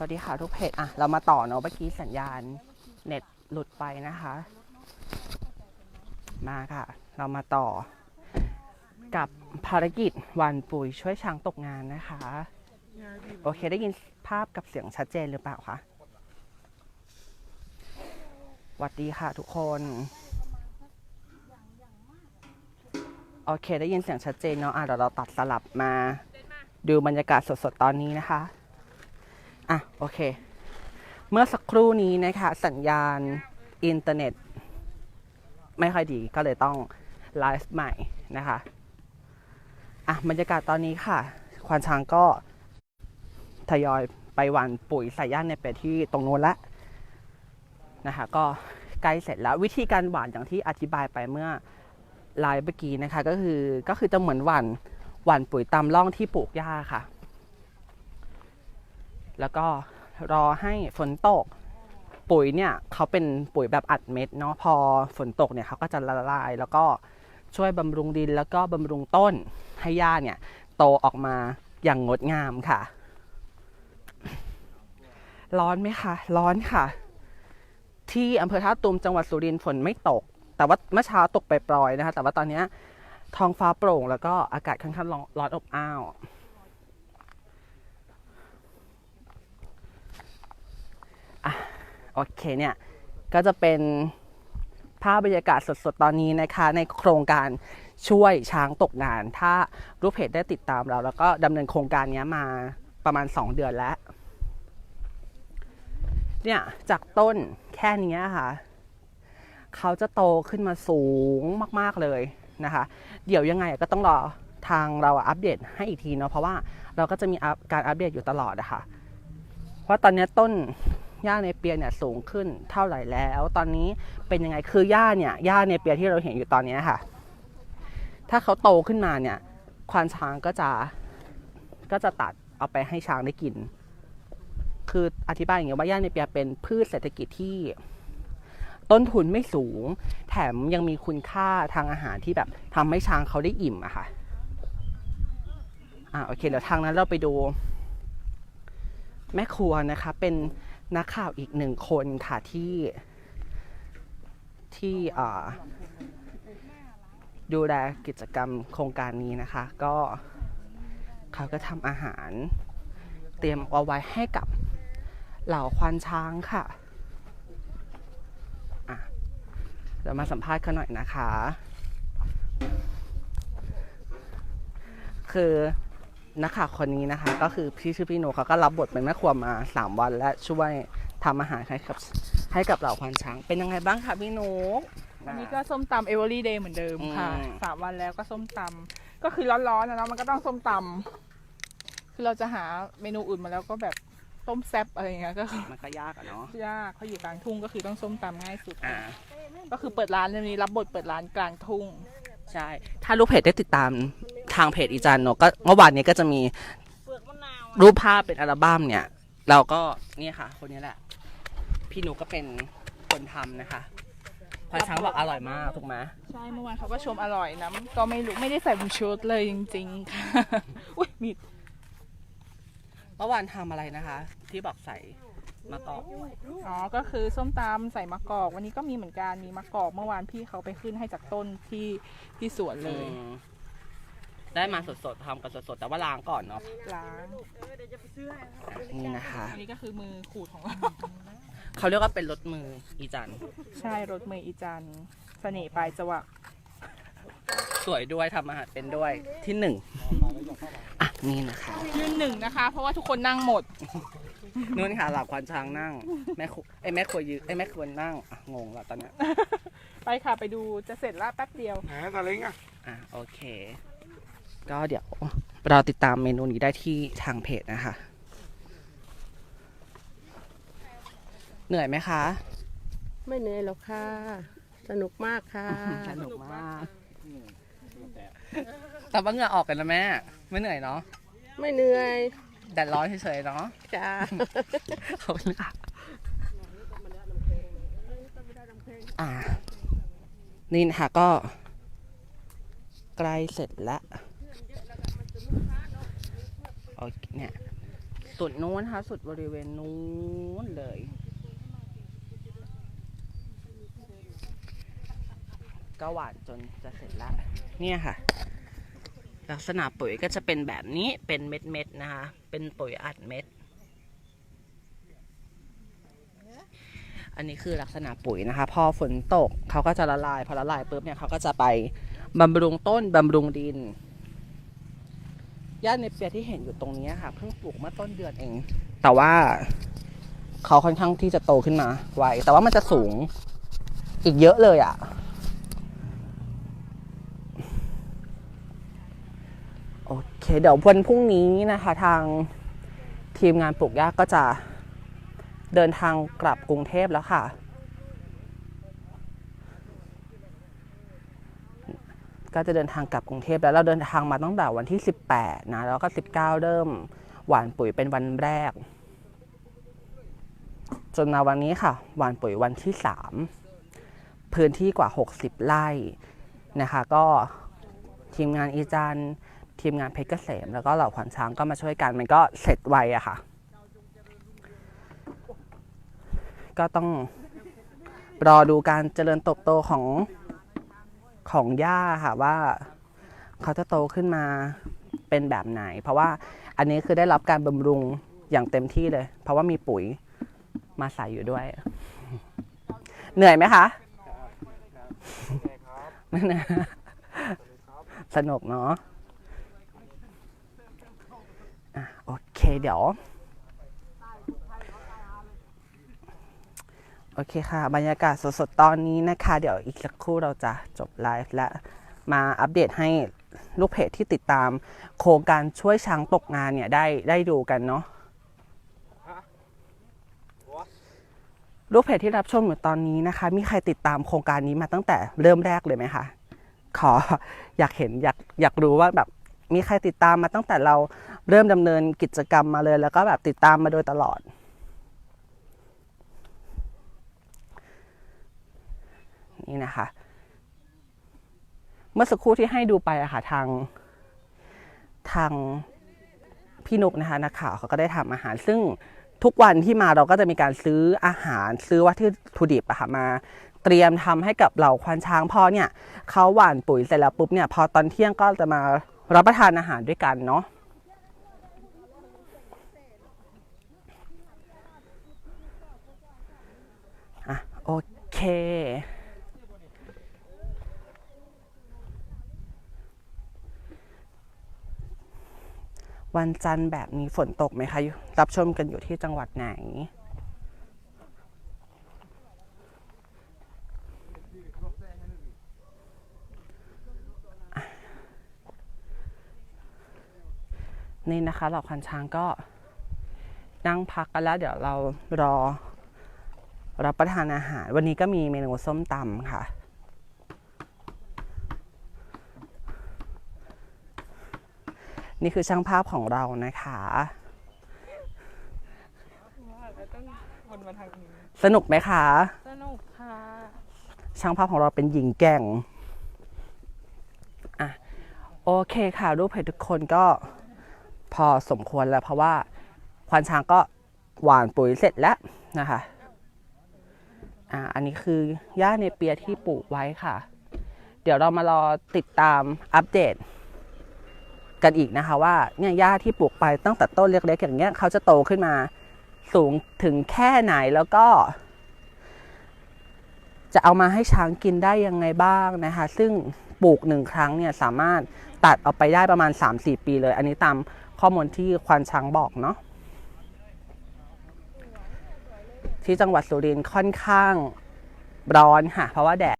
สวัสดีค่ะทุกเพจอะเรามาต่อเนาะเมื่อกี้สัญญาณเน็ตหลุดไปนะคะ มาค่ะ เรามาต่อ กับภารกิจวันปุ๋ยช่วยช้างตกงานนะคะ โอเคได้ยินภาพกับเสียงชัดเจนหรือเปล่าคะสวัสดีค่ะทุกคน โอเคได้ยินเสียงชัดเจนเนาะอะเดี๋ยวเราตัดสลับมา ดูบรรยากาศสดๆตอนนี้นะคะ อะโอเค เมื่อสักครู่นี้นะคะ สัญญาณอินเทอร์เน็ต ไม่ค่อยดีก็เลยต้องไลฟ์ใหม่นะคะ อะบรรยากาศตอนนี้ค่ะ ควานช้างก็ทยอยไปหว่านปุ๋ยใส่ย่านในเป็ดที่ตรงนู้นละนะคะ ก็ใกล้เสร็จแล้ววิธีการหว่านอย่างที่อธิบายไปเมื่อไลฟ์เมื่อกี้นะคะ ก็คือก็คือจะเหมือนหว่านหว่านปุ๋ยตามร่องที่ปลูกหญ้าค่ะ แล้วก็รอให้ฝนตก ปุ๋ยเนี่ยเขาเป็นปุ๋ยแบบอัดเม็ดเนาะพอฝนตกเนี่ยเขาก็จะละลาย แล้วก็ช่วยบำรุงดินแล้วก็บำรุงต้นให้หญ้าเนี่ยโตออกมาอย่างงดงามค่ะ ร้อนไหมคะ ร้อนค่ะ ที่อำเภอท่าตูมจังหวัดสุรินทร์ฝนไม่ตก แต่ว่าเมื่อเช้าตกไปปล่อยนะคะ แต่ว่าตอนนี้ท้องฟ้าโปร่งแล้วก็อากาศค่อนข้างร้อนอบอ้าว โอเคเนี่ย ก็จะเป็นภาพบรรยากาศสดๆ ตอนนี้นะคะ ในโครงการช่วยช้างตกงาน ถ้ารูปเพจได้ติดตามเรา แล้วก็ดำเนินโครงการนี้มาประมาณ 2 เดือนแล้ว เนี่ยจากต้นแค่นี้ค่ะ เขาจะโตขึ้นมาสูงมากๆเลยนะคะ เดี๋ยวยังไงก็ต้องรอทางเราอัปเดตให้อีกทีเนาะเพราะว่าเราก็จะมีการอัปเดตอยู่ตลอดอะค่ะว่าตอนนี้ต้น หญ้าในเปียเนี่ยสูงขึ้นเท่าไหร่แล้ว ตอนนี้เป็นยังไงคือหญ้าเนี่ยหญ้าในเปียที่เราเห็นอยู่ตอนนี้ค่ะ ถ้าเขาโตขึ้นมาเนี่ยควานช้างก็จะก็จะตัดเอาไปให้ช้างได้กิน คืออธิบายอย่างเงี้ยว่าหญ้าในเปียเป็นพืชเศรษฐกิจที่ต้นทุนไม่สูง แถมยังมีคุณค่าทางอาหารที่แบบทำให้ช้างเขาได้อิ่มอะค่ะ อ่าโอเคเดี๋ยวทางนั้นเราไปดู แม่ครัวนะคะ เป็น นักข่าวอีกหนึ่งคนค่ะที่ที่ดูแลกิจกรรมโครงการนี้นะคะ ก็เขาก็ทำอาหารเตรียมเอาไว้ให้กับเหล่าควานช้างค่ะอะเดี๋ยวมาสัมภาษณ์เขาหน่อยนะคะ คือ นักข่าวคนนี้นะคะ ก็คือพี่ชื่อพี่โนเขาก็รับบทเป็นแม่ครัวมา 3 วันและช่วยทำอาหารให้กับให้กับเหล่าควานช้าง เป็นยังไงบ้างคะพี่โนกอันนี้ก็ส้มตำเอเวอรี่เดย์เหมือนเดิมค่ะอืมสามวันแล้วก็ส้มตำก็คือร้อนๆนะเนาะมันก็ต้องส้มตำคือเราจะหาเมนูอื่นมาแล้วก็แบบต้มแซ่บอะไรอย่างเงี้ยก็คือมันก็ยากอะเนาะยากเขาอยู่กลางทุ่งก็คือต้องส้มตำง่ายสุดอ่าก็คือเปิดร้านอันนี้รับบทเปิดร้านกลางทุ่งใช่ถ้าลูกเพจได้ติดตามทางเพจอีจันโนก็เมื่อวานนี้ก็จะมีรูปภาพเป็นอัลบั้มเนี่ย เราก็เนี่ยค่ะ คนนี้แหละ พี่หนูก็เป็นคนทำนะคะควานช้างบอกอร่อยมากถูกไหมใช่เมื่อวานเขาก็ชมอร่อยนะก็ไม่รู้ไม่ได้ใส่บุญชุดเลยจริงๆค่ะอุ้ยมีดเมื่อวานทำอะไรนะคะ ที่บอกใส่มะกอกอ๋อก็คือส้มตำใส่มะกอก วันนี้ก็มีเหมือนกันมีมะกอกเมื่อวานพี่เขาไปขึ้นให้จากต้นที่ที่สวนเลยอืม ได้มาสดๆทำกันสดๆ แต่ว่าล้างก่อนเนาะล้างนี่นะคะ อันนี้ก็คือมือขูดของเรา เขาเรียกว่าเป็นรถมืออีจันใช่รถเมย์อีจันทร์เสน่ห์ปลายจวักสวยด้วยทำอาหารเป็นด้วยที่หนึ่งอะนี่นะคะ ยืนหนึ่งนะคะ เพราะว่าทุกคนนั่งหมดนู่นค่ะหลับควานช้างนั่ง แม่คุไอ้ยแม่ครัวยืนไอ้ยแม่ครัวนั่งอะงงละตอนเนี้ยไปค่ะไปดูจะเสร็จแล้วแป๊บเดียว แหมตาเล้งอะ อะโอเค ก็เดี๋ยวเราติดตามเมนูนี้ได้ที่ทางเพจนะคะ เหนื่อยไหมคะ ไม่เหนื่อยหรอกค่ะ สนุกมากค่ะ สนุกมากแต่ว่าเหงื่อออกกันนะแม่ ไม่เหนื่อยเนาะ ไม่เหนื่อย แดดร้อนเฉยๆเนาะ จ้าขอบคุณค่ะอ่า นี่นะคะก็ใกล้เสร็จแล้ว โอเคเนี่ยสุดนู้นนะคะสุดบริเวณนู้นเลย ก็หวานจนจะเสร็จแล้วเนี่ยค่ะ ลักษณะปุ๋ยก็จะเป็นแบบนี้เป็นเม็ดๆนะคะ เป็นปุ๋ยอัดเม็ด อันนี้คือลักษณะปุ๋ยนะคะ พอฝนตกเขาก็จะละลาย พอละลายปุ๊บเนี่ยเขาก็จะไปบำรุงต้นบำรุงดิน ย่าในเปียที่เห็นอยู่ตรงนี้ค่ะเพิ่งปลูกเมื่อต้นเดือนเอง แต่ว่าเขาค่อนข้างที่จะโตขึ้นมาไวแต่ว่ามันจะสูงอีกเยอะเลยอะ่ะ โอเค เดี๋ยววันพรุ่งนี้นะคะ ทางทีมงานปลูกหญ้าก็จะเดินทางกลับกรุงเทพแล้วค่ะ ก็จะเดินทางกลับกรุงเทพแล้วเราเดินทางมาตั้งแต่วันที่ 18 นะ แล้วก็ 19 เริ่มหว่านปุ๋ยเป็นวันแรก จนมาวันนี้ค่ะ หว่านปุ๋ยวันที่ 3 พื้นที่กว่า 60 ไร่นะคะ ก็ทีมงานอีจันทีมงานเพชรเกษม แล้วก็เหล่าขวัญช้างก็มาช่วยกัน มันก็เสร็จไวอะค่ะ ก็ต้องรอดูการเจริญเติบโตของ ของหญ้าค่ะว่าเขาจะโตขึ้นมาเป็นแบบไหน เพราะว่าอันนี้คือได้รับการบำรุงอย่างเต็มที่เลย เพราะว่ามีปุ๋ยมาใส่อยู่ด้วย เหนื่อยไหมคะไม่นะสนุกเนาะโอเคเดี๋ยว โอเคค่ะ บรรยากาศสดๆ ตอนนี้นะคะ เดี๋ยวอีกสักครู่เราจะจบไลฟ์และมาอัปเดตให้ลูกเพจที่ติดตาม โครงการช่วยช้างตกงานเนี่ยได้ได้ดูกันเนาะลูกเพจที่รับชมอยู่ตอนนี้นะคะ มีใครติดตามโครงการนี้มาตั้งแต่เริ่มแรกเลยไหมคะ ขออยากเห็นอยากอยากรู้ว่าแบบมีใครติดตามมาตั้งแต่เราเริ่มดำเนินกิจกรรมมาเลย แล้วก็แบบติดตามมาโดยตลอด นี่นะคะ เมื่อสักครู่ที่ให้ดูไปอะค่ะทาง ทางพี่นุกนะคะนักข่าวเขาก็ได้ทำอาหาร ซึ่งทุกวันที่มาเราก็จะมีการซื้ออาหารซื้อวัตถุดิบอะค่ะมาเตรียมทำให้กับเหล่าควานช้างพอเนี่ยเขาหว่านปุ๋ยเสร็จแล้วปุ๊บเนี่ยพอตอนเที่ยงก็จะมารับประทานอาหารด้วยกันเนาะโอเค วันจันทร์แบบนี้ฝนตกไหมคะรับชมกันอยู่ที่จังหวัดไหน นี่นะคะเหล่าคันช้างก็นั่งพักกันแล้ว เดี๋ยวเรารอรับประทานอาหาร วันนี้ก็มีเมนูส้มตำค่ะ นี่คือช่างภาพของเรานะคะต้องวนมาทางนี้สนุกไหมคะ สนุกค่ะ ช่างภาพของเราเป็นหญิงแกร่งอะโอเคค่ะรูปเพจทุกคนก็พอสมควรแล้วเพราะว่าควานช้างก็หว่านปุ๋ยเสร็จแล้วนะคะอ่าอันนี้คือหญ้าเนเปียที่ปลูกไว้ค่ะ เดี๋ยวเรามารอติดตามอัปเดต กันอีกนะคะว่าเนี่ยหญ้าที่ปลูกไปตั้งแต่ต้นเล็กๆอย่างเงี้ยเขาจะโตขึ้นมาสูงถึงแค่ไหนแล้วก็ จะเอามาให้ช้างกินได้ยังไงบ้างนะคะ ซึ่งปลูกหนึ่งครั้งเนี่ยสามารถตัดเอาไปได้ประมาณ 3-4 ปีเลย อันนี้ตามข้อมูลที่ควานช้างบอกเนาะที่จังหวัดสุรินทร์ค่อนข้างร้อนค่ะ เพราะว่าแดด